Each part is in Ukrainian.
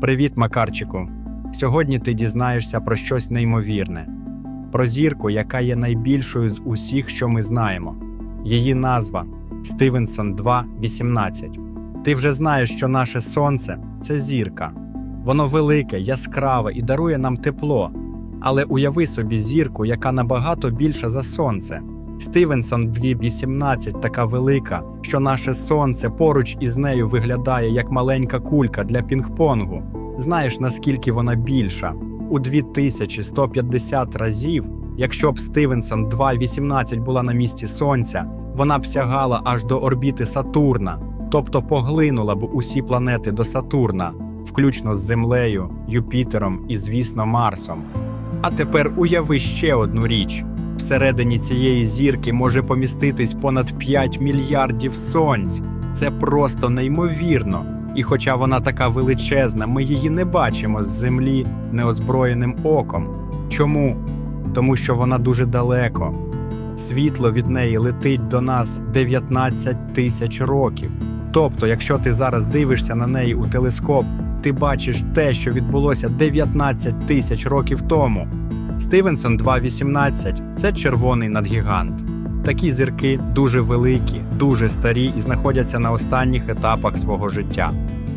Привіт, Макарчику. Сьогодні ти дізнаєшся про щось неймовірне, про зірку, яка є найбільшою з усіх, що ми знаємо. Її назва Стивенсон 2.18. Ти вже знаєш, що наше сонце це зірка. Воно велике, яскраве і дарує нам тепло. Але уяви собі зірку, яка набагато більша за сонце. Стивенсон 2.18 така велика, що наше сонце поруч із нею виглядає як маленька кулька для пінг-понгу. Знаєш, наскільки вона більша? У 2150 разів, якщо б Стивенсон 2.18 була на місці Сонця, вона б сягала аж до орбіти Сатурна, тобто поглинула б усі планети до Сатурна, включно з Землею, Юпітером і, звісно, Марсом. А тепер уяви ще одну річ. Всередині цієї зірки може поміститись понад 5 мільярдів сонць. Це просто неймовірно. І хоча вона така величезна, ми її не бачимо з землі неозброєним оком. Чому? Тому що вона дуже далеко. Світло від неї летить до нас 19 тисяч років. Тобто, якщо ти зараз дивишся на неї у телескоп, ти бачиш те, що відбулося 19 тисяч років тому. Стивенсон 2.18 – це червоний надгігант. Такі зірки дуже великі, дуже старі і знаходяться на останніх етапах свого життя.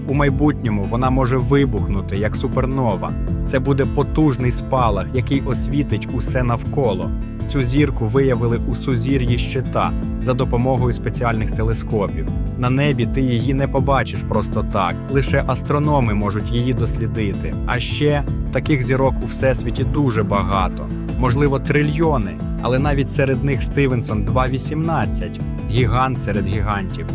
У майбутньому вона може вибухнути як супернова. Це буде потужний спалах, який освітить усе навколо. Цю зірку виявили у сузір'ї щита за допомогою спеціальних телескопів. На небі ти її не побачиш просто так, лише астрономи можуть її дослідити. А ще таких зірок у всесвіті дуже багато, можливо, трильйони, але навіть серед них Стивенсон 2.18 гігант серед гігантів.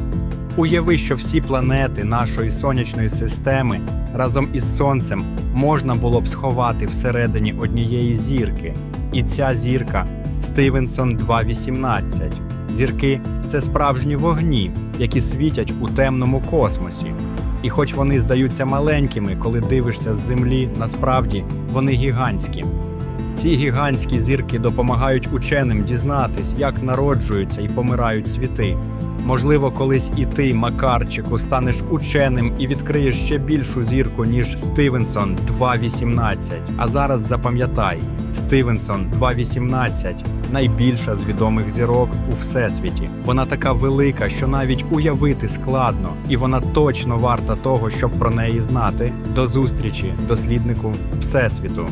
Уяви, що всі планети нашої сонячної системи разом із сонцем можна було б сховати всередині однієї зірки. І ця зірка Стивенсон 2.18. Зірки це справжні вогні, які світять у темному космосі. І хоч вони здаються маленькими, коли дивишся з землі, насправді вони гігантські. Ці гігантські зірки допомагають ученим дізнатись, як народжуються і помирають світи. Можливо, колись і ти, Макарчику, станеш ученим і відкриєш ще більшу зірку, ніж Стивенсон 2.18. А зараз запам'ятай, Стивенсон 2.18 – найбільша з відомих зірок у всесвіті. Вона така велика, що навіть уявити складно, і вона точно варта того, щоб про неї знати. До зустрічі, досліднику Всесвіту.